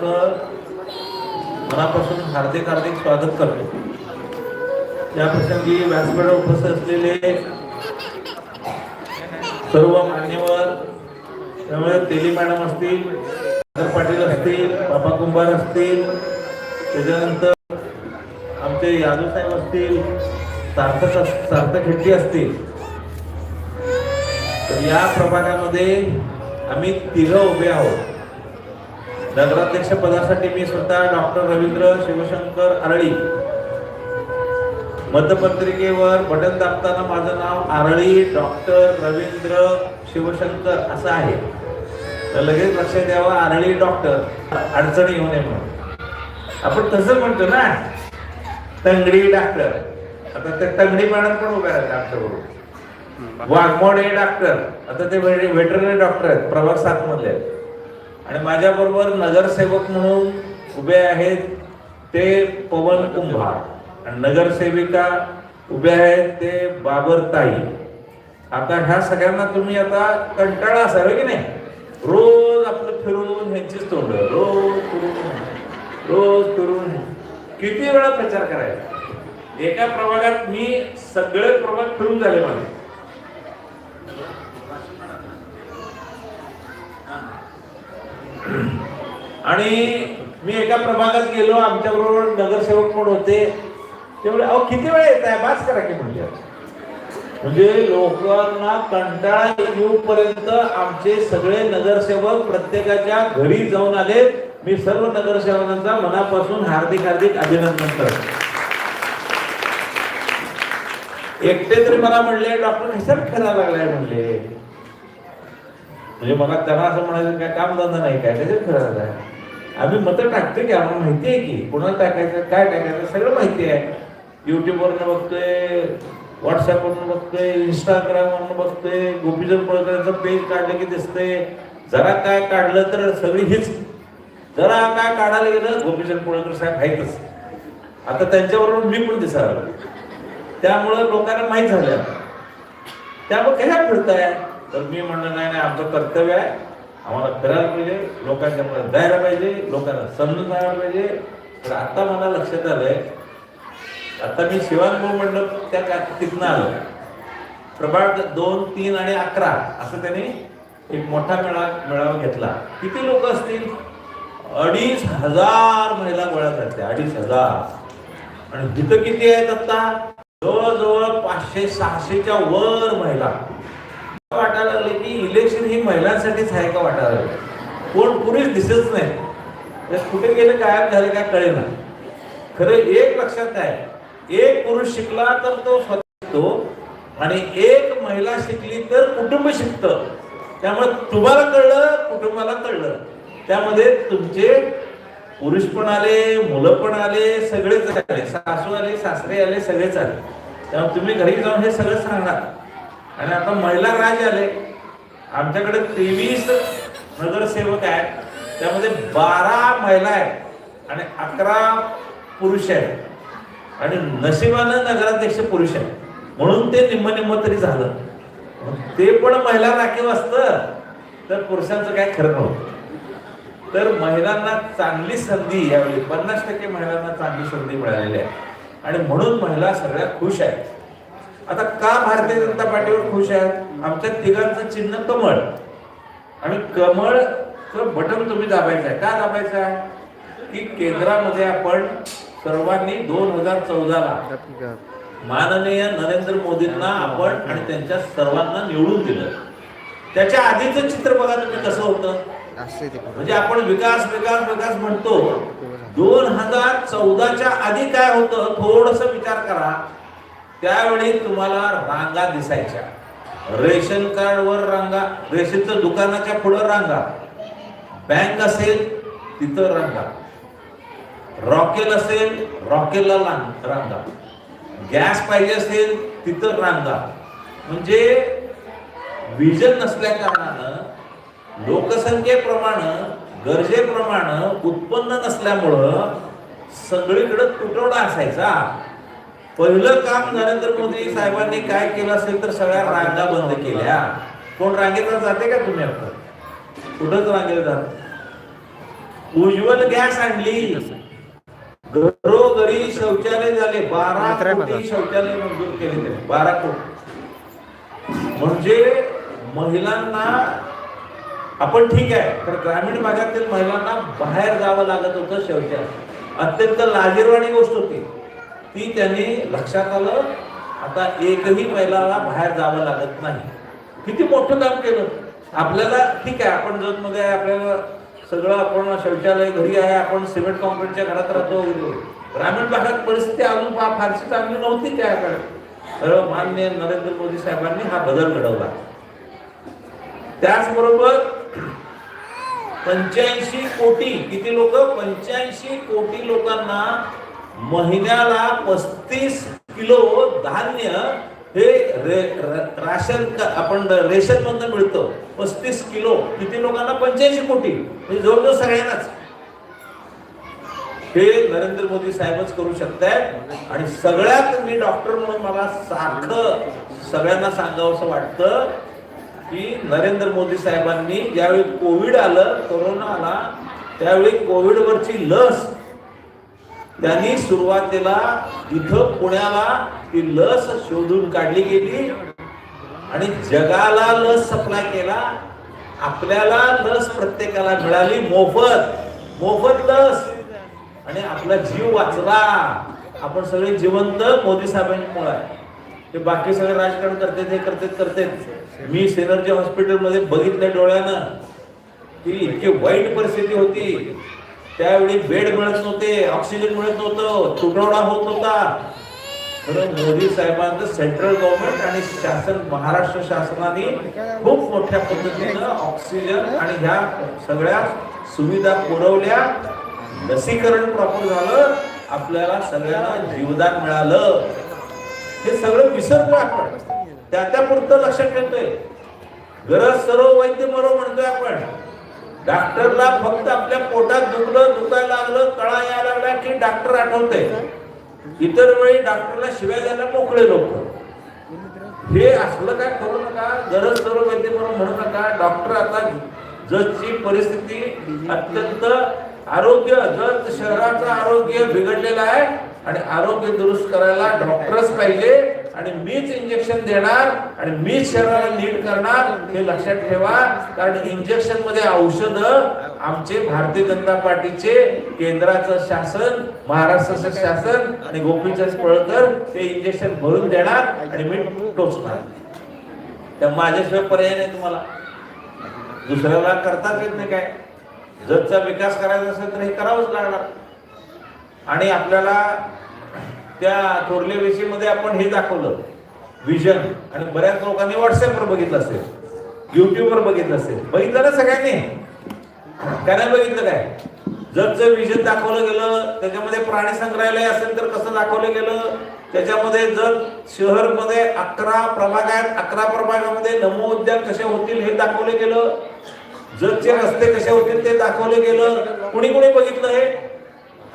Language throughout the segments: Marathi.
साहेबांचं मनापासून हार्दिक हार्दिक स्वागत करतो. या प्रसंगी व्यासपीठावर उपस्थित असलेले सर्व मान्यवर त्यामुळे तेली मॅडम असतील पाटील असतील बाबा कुंभार असतील त्याच्यानंतर आमचे यादव साहेब असतील सार्थक सार्थक हेट्टी असतील. तर या प्रभागामध्ये आम्ही तिघं उभे आहोत. नगराध्यक्ष पदासाठी मी स्वतः डॉक्टर रवींद्र शिवशंकर आरळी. मतपत्रिकेवर बटन दाबताना माझं नाव आरळी डॉक्टर रवींद्र शिवशंकर असं आहे. तर लगेच लक्षात द्यावं आरळी डॉक्टर. अडचणी येऊ नये म्हणून. आपण तसं म्हणतो ना तंगडी डॉक्टर. आता ते तंगडी मॅडम पण उभ्या आहेत आमच्याबरोबर. वाघमोडे डॉक्टर. आता ते वेटरनरी डॉक्टर आहेत प्रभाग सात मधले आहेत. आणि माझ्याबरोबर नगरसेवक म्हणून उभे आहेत ते पवन कुंभार. आणि नगरसेविका उभे आहेत ते बाबर ताई आता ह्या सगळ्यांना तुम्ही आता कंटाळा असाल की नाही? रोज आपलं फिरून ह्यांचीच तोंड रोज फिरून रोज फिरून. किती वेळा प्रचार करायचा? एका प्रभागात मी सगळे प्रभाग फिरून झाले माझे. आणि मी एका प्रभागात गेलो आमच्या बरोबर नगरसेवक पण होते. तेवढे अहो किती वेळ येत आहे? बास करा की म्हणजे म्हणजे लोकांना कंटाळा येऊपर्यंत आमचे सगळे नगरसेवक प्रत्येकाच्या घरी जाऊन आले. मी सर्व नगरसेवकांचा मनापासून हार्दिक हार्दिक अभिनंदन करतो. एकटे तरी मला म्हणले डॉक्टर हिसाब फिरायला लागलाय? म्हणले. म्हणजे मला त्यांना असं म्हणायचं काय काम धंदा नाही काय त्याच्यात फिरायला आहे आम्ही मतं टाकतो की आम्हाला माहिती आहे की कोणाला टाकायचं काय टाकायचं सगळं माहिती आहे. युट्यूबवरनं बघतोय व्हॉट्सअपवरनं बघतोय इंस्टाग्रामवरनं बघतोय गोपीचंद पळकरांचं पेज काढलं की दिसतंय. जरा काय काढलं तर सगळी हीच. जरा काय काढायला गेलं गोपीचंद पुळकर साहेब आहेतच. आता त्यांच्याबरोबर मी पण दिसायला लागलो. त्यामुळं लोकांना माहीत झालं. त्यामुळे कशा फिरताय? तर मी म्हणलं नाही नाही आमचं कर्तव्य आहे आम्हाला करायला पाहिजे लोकांच्या मनात जायला पाहिजे लोकांना समजून जायला पाहिजे. तर आता मला लक्षात आलंय आता मी शिवानभाऊ म्हणलं त्या का तिथनं आलो प्रभाग दोन तीन आणि अकरा असं त्यांनी एक मोठा मेळा मेळावा घेतला. किती लोक असतील? अडीच हजार महिला गोळ्या झाल्या अडीच हजार. आणि तिथं किती आहेत आता? जवळजवळ पाचशे सहाशेच्या वर महिला. वाटायला लागले की इलेक्शन ही महिलांसाठीच आहे का वाटायला लागले? कोण पुरुष दिसत नाही. कुठे गेले काय झाले काय कळेना. खरं एक लक्षात आहे एक पुरुष शिकला तर तो स्वतः शिकतो आणि एक महिला शिकली तर कुटुंब शिकतं. त्यामुळे तुम्हाला कळलं कुटुंबाला कळलं. त्यामध्ये तुमचे पुरुष पण आले मुलं पण आले सगळेच आले. सासू आले सासरे आले सगळेच आले. त्यामुळे तुम्ही घरी जाऊन हे सगळं सांगणार. आणि आता महिला राज आले. आमच्याकडे तेवीस नगरसेवक आहेत. त्यामध्ये बारा महिला आहेत आणि अकरा पुरुष आहेत. आणि नशिबानं नगराध्यक्ष पुरुष आहे म्हणून ते निम्म निम्म तरी झालं. मग ते पण महिला राखीव असतं तर पुरुषांचं काय खरं नव्हतं. तर महिलांना चांगली संधी यावेळी पन्नास टक्के महिलांना चांगली संधी मिळालेली आहे. आणि म्हणून महिला सगळ्या खुश आहेत. आता का भारतीय जनता पार्टीवर खुश आहेत? आमच्या तिघांचं चिन्ह कमळ. आणि कमळ बटन तुम्ही दाबायचं आहे का दाबायचं आहे की केंद्रामध्ये आपण सर्वांनी दोन हजार चौदाला माननीय नरेंद्र मोदींना आपण आणि त्यांच्या सर्वांना निवडून दिलं. त्याच्या आधीचं चित्र बघा तुम्ही कसं होतं. म्हणजे आपण विकास विकास विकास म्हणतो. दोन हजार चौदाच्या आधी काय होतं? थोडस विचार करा. त्यावेळी तुम्हाला रांगा दिसायच्या. रेशन कार्डवर रांगा रेशनच्या दुकानाच्या पुढं रांगा. बँक असेल तिथं रांगा. रॉकेल असेल रॉकेलला रांगा. गॅस पाहिजे असेल तिथं रांगा. म्हणजे विजन नसल्या कारणानं लोकसंख्येप्रमाणे गरजेप्रमाणे उत्पन्न नसल्यामुळं सगळीकडे तुटवडा असायचा. पहिलं काम नरेंद्र मोदी साहेबांनी काय केलं असेल तर सगळ्या रांगा बंद केल्या. कोण रांगेत जाते का तुम्ही आता? कुठंच रांगेत जात उज्ज्वल गॅस आणली. घरोघरी शौचालय झाले. बारा. कोटी शौचालय मंजूर केले त्यांनी. बारा कोटी. म्हणजे महिलांना आपण ठीक आहे तर ग्रामीण भागातील महिलांना बाहेर जावं लागत होतं शौचालय. अत्यंत लाजीरवाणी गोष्ट होती. ती त्यांनी लक्षात आलं आता एकही महिलाला बाहेर जावं लागत नाही. किती मोठं काम केलं. आपल्याला ठीक आहे आपण जतमध्ये आहे आपल्याला सगळं आपण शौचालय घरी आहे आपण सिमेंट कॉन्क्रीटच्या घरात राहतो ग्रामीण भागात परिस्थिती अजून फा- फारशी चांगली नव्हती त्याकडे. तर मान्य नरेंद्र मोदी साहेबांनी हा बदल घडवला. त्याचबरोबर पंच्याऐंशी कोटी किती लोक? पंच्याऐंशी कोटी लोकांना महिन्याला पस्तीस किलो धान्य हे रे, राशन आपण रेशन मधनं मिळतं. पस्तीस किलो. किती लोकांना? पंच्याऐंशी कोटी. म्हणजे जवळजवळ सगळ्यांनाच. हे नरेंद्र मोदी साहेबच करू शकतायत. आणि सगळ्यात मी डॉक्टर म्हणून मला सारखं सगळ्यांना सांगावं असं वाटतं की नरेंद्र मोदी साहेबांनी ज्यावेळी कोविड आलं कोरोना आला त्यावेळी कोविडवरची लस त्यांनी सुरुवातीला इथं पुण्याला ती लस शोधून काढली गेली आणि जगाला लस सप्लाय केला. आपल्याला लस प्रत्येकाला मिळाली. मोफत. मोफत लस. आणि आपला जीव वाचला आपण सगळे जिवंत मोदी साहेबांमुळे ते बाकी सगळे राजकारण करतेत हे करतात करतेत मी सिनर्जी हॉस्पिटलमध्ये बघितलं डोळ्यानं. ती इतकी वाईट परिस्थिती होती. त्यावेळी बेड मिळत नव्हते ऑक्सिजन मिळत नव्हतं तुटवडा होत होता म्हणून मोदी साहेबांचं सेंट्रल गव्हर्नमेंट आणि शासन महाराष्ट्र शासनाने खूप मोठ्या पद्धतीनं ऑक्सिजन आणि ह्या सगळ्या सुविधा पुरवल्या. लसीकरण प्रॉपर झालं आपल्याला सगळ्यांना जीवदान मिळालं. हे सगळं विसरतो आपण. त्या त्यापुरतं लक्षात ठेवतोय. गरज सर्व वैद्य मरो म्हणतोय आपण. डॉक्टरला फक्त आपल्या पोटात दुखलं दुखायला लागलं तळा यायला लागला की डॉक्टर आठवते इतर वेळी डॉक्टरला शिवाय द्यायला मोकळे लोक. हे असलं काय करू नका गरज सर्व वैद्य म्हणून म्हणू नका. डॉक्टर आता जगची परिस्थिती अत्यंत आरोग्य जग शहराचं आरोग्य बिघडलेलं आहे आणि आरोग्य दुरुस्त करायला डॉक्टरच पाहिजे. आणि मीच इंजेक्शन देणार आणि मीच शरीराला नीट करणार हे लक्षात ठेवा. कारण इंजेक्शनमध्ये औषध आमचे भारतीय जनता पार्टीचे केंद्राचं शासन महाराष्ट्राचं शासन आणि गोपीचंद पळकर ते इंजेक्शन भरून देणार आणि मी टोचणार. त्या माझ्याशिवाय पर्याय नाही तुम्हाला. दुसऱ्याला करताच येत नाही काय? जगचा विकास करायचा असेल तर हे करावंच लागणार. आणि आपल्याला त्या थोरले विषयीमध्ये आपण हे दाखवलं. विजन आणि बऱ्याच लोकांनी व्हॉट्सअपवर बघितलं असेल. युट्यूबवर बघितलं असेल. बघितलं ना सगळ्यांनी? काय नाही बघितलं काय? जर जर विजन दाखवलं गेलं त्याच्यामध्ये प्राणी संग्रहालय असेल तर कसं दाखवलं गेलं? त्याच्यामध्ये जर शहरमध्ये अकरा प्रभाग आहेत अकरा प्रभागामध्ये नमो उद्यान कसे होतील हे दाखवलं गेलं. जगचे रस्ते कसे होतील ते दाखवलं गेलं. कुणी कुणी बघितलं हे?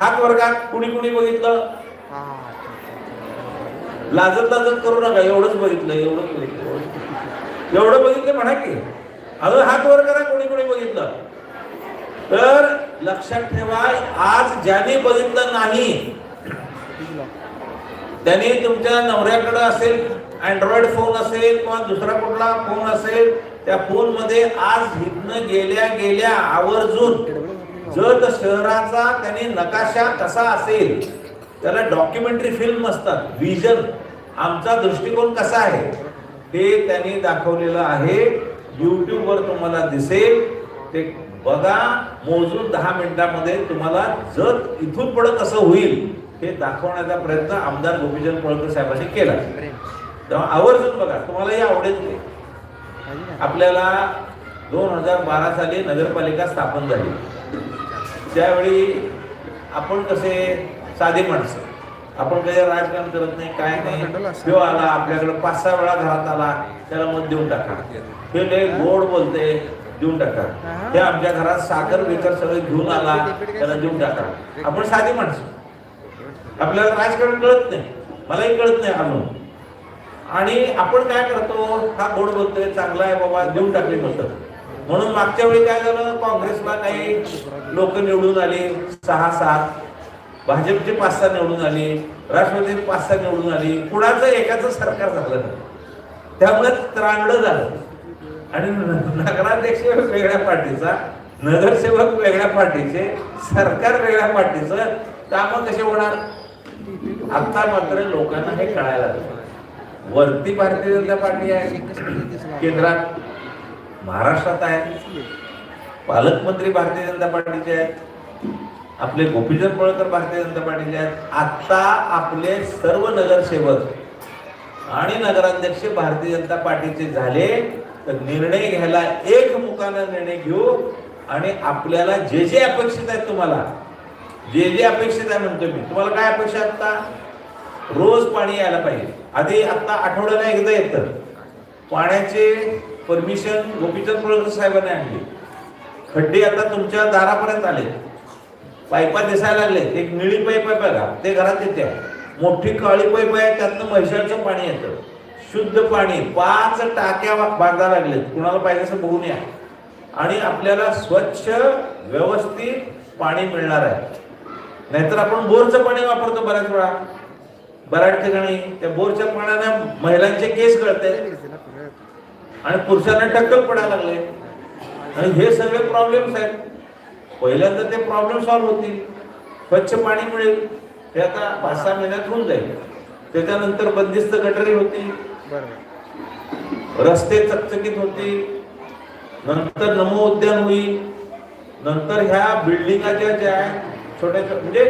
हात वर्गात कुणी कुणी बघितलं? लाजत लाजत करू नका एवढंच बघितलं एवढंच बघितलं. एवढं बघितलं म्हणा की. अगं हात वर करा कोणी कोणी बघितलं. तर लक्षात ठेवा आज ज्याने बघितलं नाही त्याने तुमच्या नवऱ्याकडे असेल अँड्रॉइड फोन असेल किंवा दुसरा कुठला फोन असेल त्या फोनमध्ये आज इथनं गेल्या गेल्या आवर्जून जर शहराचा त्याने नकाशा कसा असेल त्याला डॉक्युमेंटरी फिल्म असतात. विजन आमचा दृष्टिकोन कसा आहे? ते त्यांनी दाखवलेलं आहे. यूट्यूबवर तुम्हाला दिसेल. ते बघा. मोजून दहा मिनिटामध्ये तुम्हाला जत इथून पुढे कसं होईल हे दाखवण्याचा प्रयत्न आमदार गोपीचंद पळकर साहेबांनी केला. तेव्हा आवर्जून बघा. तुम्हालाही आवडेल ते. आपल्याला दोन हजार बारा साली नगरपालिका स्थापन झाली. त्यावेळी आपण कसे साधी माणसं. आपण काही राजकारण करत नाही काय नाही. तो आला आपल्याकडे पाच सहा वेळा घरात आला त्याला मत देऊन टाका. हे लय गोड बोलते देऊन टाका. हे आमच्या घरात साखर बिकर सगळं घेऊन आला त्याला देऊन टाका. आपण साधी माणसं. आपल्याला राजकारण कळत नाही. मलाही कळत नाही अजून. आणि आपण काय करतो हा गोड बोलतोय चांगला आहे बाबा देऊन टाकले म्हणतात म्हणून मागच्या वेळी काय झालं काँग्रेसला काही लोक निवडून आले सहा सात. भाजपचे पाच सहा निवडून आले राष्ट्रवादीचे पाच सहा निवडून आली कुणाचं एकाचं सरकार झालं नाही. त्यामुळे त्रांगडं झालं. आणि न- नगराध्यक्ष वेगळ्या पार्टीचा नगरसेवक वेगळ्या पार्टीचे सरकार वेगळ्या पार्टीचं कामं कसे होणार? आता मात्र लोकांना हे कळायला वरती भारतीय जनता पार्टी आहे केंद्रात. महाराष्ट्रात आहे. पालकमंत्री भारतीय जनता पार्टीचे आहेत. आपले गोपीचंद पळकर भारतीय जनता पार्टीचे आहेत. आत्ता आपले सर्व नगरसेवक आणि नगराध्यक्ष भारतीय जनता पार्टीचे झाले तर निर्णय घ्यायला एक मुखानं निर्णय घेऊ आणि आपल्याला जे जे अपेक्षित आहेत तुम्हाला जे जे अपेक्षित आहे म्हणतो मी तुम्हाला काय अपेक्षा आत्ता आता? रोज पाणी यायला पाहिजे. आधी आता आठवड्याला एकदा येतं. पाण्याचे परमिशन गोपीचंद पळकर साहेबांनी आणली. खड्डे आता तुमच्या दारापर्यंत आले पाईपा दिसायला लागले. एक निळी पाईप आहे बघा ते घरात येते. मोठी काळी पाईप आहे त्यातनं म्हैसाळचं पाणी येतं. शुद्ध पाणी पाच टाक्या वा- बांधा लागलेत. कुणाला पाहिजे असं बघून या. आणि आपल्याला स्वच्छ व्यवस्थित पाणी मिळणार आहे. नाहीतर आपण बोरचं पाणी वापरतो बऱ्याच वेळा. बऱ्याच ठिकाणी त्या बोरच्या पाण्याने महिलांचे केस गळते. आणि पुरुषांना टक्कल पडायला लागले. आणि हे सगळे प्रॉब्लेम्स आहेत. पहिल्यांदा ते प्रॉब्लेम सॉल्व्ह होतील. स्वच्छ पाणी मिळेल. ते आता पाच सहा महिन्यात होऊन जाईल. त्याच्यानंतर बंदिस्त गटरी होती रस्ते चकचकीत होतील. नंतर नमो उद्यान होईल. नंतर ह्या बिल्डिंगाच्या ज्या छोट्या म्हणजे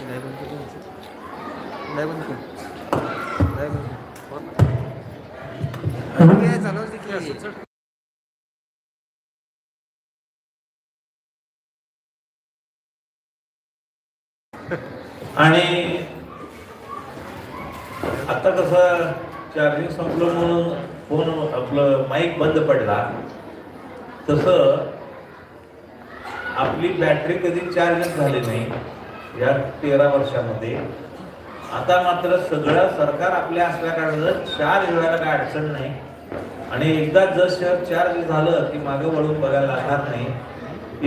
नाही बंद करू नाही बंद करू नाही बंद करू काय चालवते की आणि आता कसं चार्जिंग संपलं म्हणून फोन आपलं माईक बंद पडला तसं आपली बॅटरी कधी चार्जच झाली नाही या तेरा वर्षामध्ये. आता मात्र सगळं सरकार आपल्या असल्या कारणानं चार्ज व्हायला काय अडचण नाही. आणि एकदा जर शहर चार्ज झालं की मागं वळून बघायला लागणार नाही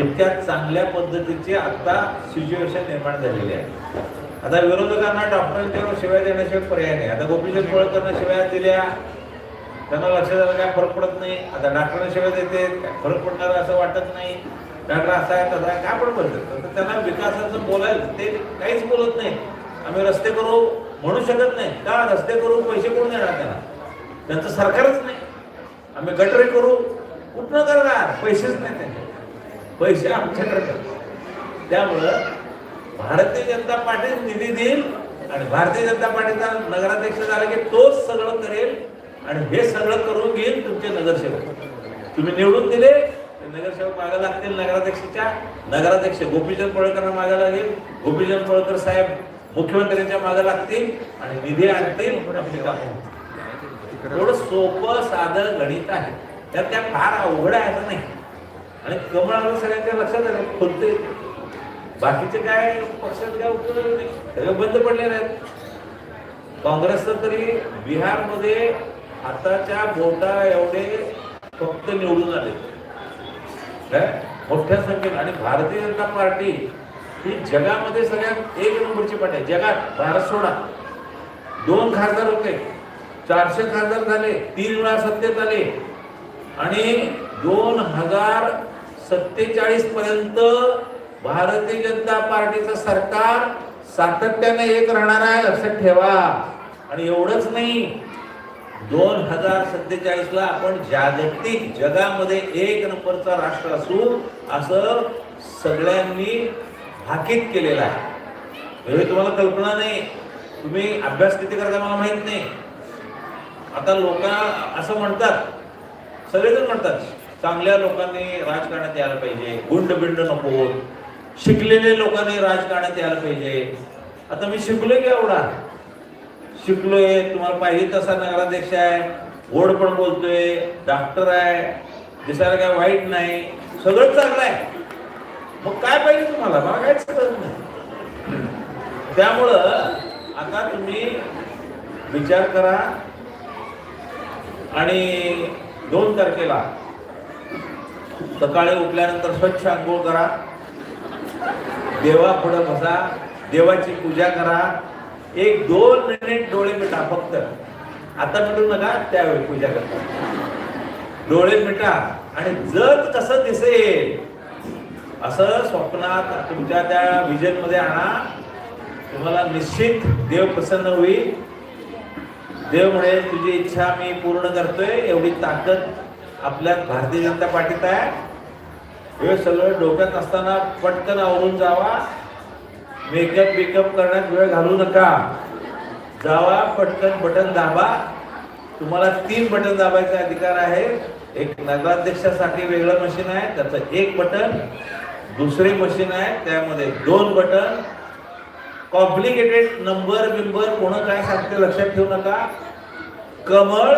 इतक्या चांगल्या पद्धतीची आता सिच्युएशन निर्माण झालेली आहे. आता विरोधकांना डॉक्टरांच्यावर शिवाय देण्याशिवाय पर्याय नाही. आता गोपीचंद पळकरनं शिवाय दिल्या त्यांना लक्षात आलं काय फरक पडत नाही. आता डॉक्टरांना शिवाय देते काय फरक पडणार असं वाटत नाही. डॉक्टर असा आहे तसा आहे काय पण बोलतात तर त्यांना विकासाचं बोलायला ते काहीच बोलत नाही. आम्ही रस्ते करू म्हणू शकत नाही. का रस्ते करू पैसे कोण देणार त्यांना? त्यांचं सरकारच नाही. आम्ही गटरे करू. कुठनं करणार? पैसेच नाही त्यांचे. पैसे आमच्याकडे त्यामुळं भारतीय जनता पार्टी निधी देईल आणि भारतीय जनता पार्टीचा नगराध्यक्ष झाला की तोच सगळं करेल आणि हे सगळं करून घेईल तुमचे नगरसेवक. तुम्ही निवडून दिले नगरसेवक मागा लागतील नगराध्यक्षाच्या. नगराध्यक्ष गोपीचंद पळकरांना मागा लागेल. गोपीचंद पळकर साहेब मुख्यमंत्र्यांच्या मागे लागतील आणि निधी आणतील एवढं सोपं साधं गणित आहे. त्यात त्या फार अवघड आहे असं नाही. आणि कमळाला सगळ्यांच्या लक्षात आलं खुलते बाकीचे काय पक्षात काय उत्तर नाही सगळे बंद पडलेले आहेत. काँग्रेसचं तरी बिहारमध्ये आताच्या बोटा एवढे फक्त निवडून आले. काय मोठ्या संख्येत आणि भारतीय जनता पार्टी ही जगामध्ये सगळ्यात एक नंबरची पार्टी आहे. जगात भारत सोडा. दोन खासदार होते. चारशे खासदार झाले. तीन वेळा सत्तेत आले. आणि दोन हजार सत्तेचाळीस पर्यंत भारतीय जनता पार्टीचं सरकार सातत्याने एक राहणार आहे लक्षात ठेवा. आणि एवढंच नाही दोन हजार सत्तेचाळीस ला आपण जागतिक जगामध्ये एक नंबरचा राष्ट्र असू असं सगळ्यांनी भाकीत केलेलं आहे. हे तुम्हाला कल्पना नाही. तुम्ही अभ्यास किती करता मला माहीत नाही. आता लोक असं म्हणतात सगळेजण म्हणतात चांगल्या लोकांनी राजकारणात यायला पाहिजे गुंड बिंड नको शिकलेले लोकांनी राजकारणात यायला पाहिजे. आता मी शिकलोय की एवढा? शिकलोय तुम्हाला पाहिजे तसा नगराध्यक्ष आहे गोड पण बोलतोय डॉक्टर आहे दिसायला काय वाईट नाही सगळं चांगलं आहे. मग काय पाहिजे तुम्हाला? मला काहीच कळत नाही. त्यामुळं आता तुम्ही विचार करा आणि दोन तारखेला सकाळी उठल्यानंतर स्वच्छ आंघोळ करा. देवा पुढं बसा देवाची पूजा करा. एक दोन मिनिट डोळे मिटा फक्त. आता मिटू नका त्यावेळी पूजा करता डोळे मिटा आणि जत कसं दिसेल. असं स्वप्नात तुमच्या त्या विजनमध्ये आणा. तुम्हाला निश्चित देव प्रसन्न होईल. देव म्हणे तुझी इच्छा मी पूर्ण करतोय. एवढी ताकद आपल्या भारतीय जनता पार्टीत आहे. हे सगळं डोक्यात असताना पटकन आवरून जावा. मेकअप बेकअप करण्यात वेळ घालू नका. जावा पटकन बटन दाबा. तुम्हाला तीन बटन दाबायचा अधिकार आहे. एक नगराध्यक्षासाठी वेगळं मशीन आहे त्याचं एक बटन दुसरे मशीन आहे त्यामध्ये दोन बटन कॉम्प्लिकेटेड नंबर बिंबर कोण काय सांगते लक्षात ठेवू नका. कमळ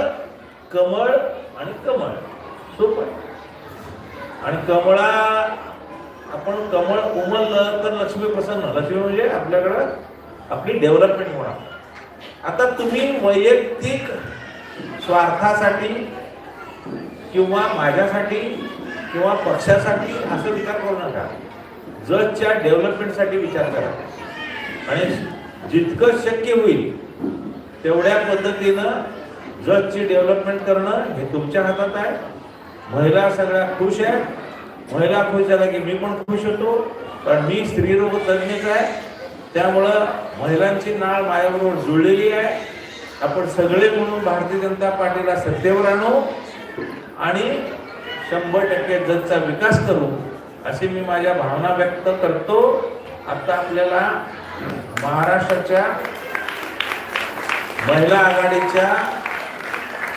कमळ आणि कमळ. सोपं आणि कमळा आपण कमळ उमललं तर लक्ष्मी प्रसन्न. लक्ष्मी म्हणजे आपल्याकडं आपली डेव्हलपमेंट होणार आता तुम्ही वैयक्तिक स्वार्थासाठी किंवा माझ्यासाठी किंवा पक्षासाठी असं विचार करू नका. जगच्या डेव्हलपमेंटसाठी विचार करा. आणि जितकं शक्य होईल तेवढ्या पद्धतीनं जगची डेव्हलपमेंट करणं हे तुमच्या हातात आहे. महिला सगळ्या खुश आहेत. महिला खुश झाल्या की मी पण खुश होतो. कारण मी स्त्रीरोग तज्ञच आहे. त्यामुळं महिलांची नाळ माझ्याबरोबर जुळलेली आहे. आपण सगळे म्हणून भारतीय जनता पार्टीला सत्तेवर आणू आणि शंभर टक्के जगचा विकास करू अशी मी माझ्या भावना व्यक्त करतो. आता आपल्याला महाराष्ट्राच्या महिला आघाडीच्या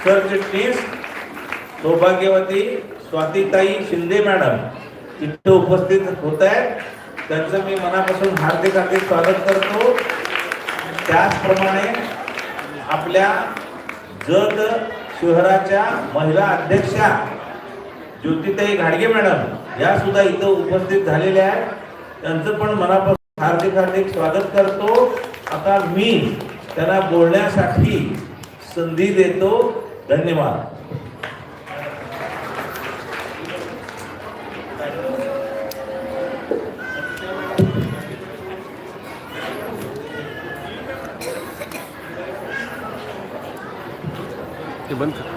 सरचिटणीस सौभाग्यवती स्वातीताई शिंदे मॅडम तिथे उपस्थित होत आहेत. त्यांचं मी मनापासून हार्दिक हार्दिक स्वागत करतो. त्याचप्रमाणे आपल्या जत शहराच्या महिला अध्यक्षा ज्योतिताई घाडगे मॅडम या सुद्धा इथं उपस्थित झालेल्या आहेत. त्यांचं पण मनापासून हार्दिक हार्दिक स्वागत करतो. आता मी त्यांना बोलण्यासाठी संधी देतो. धन्यवाद. ते बंद कर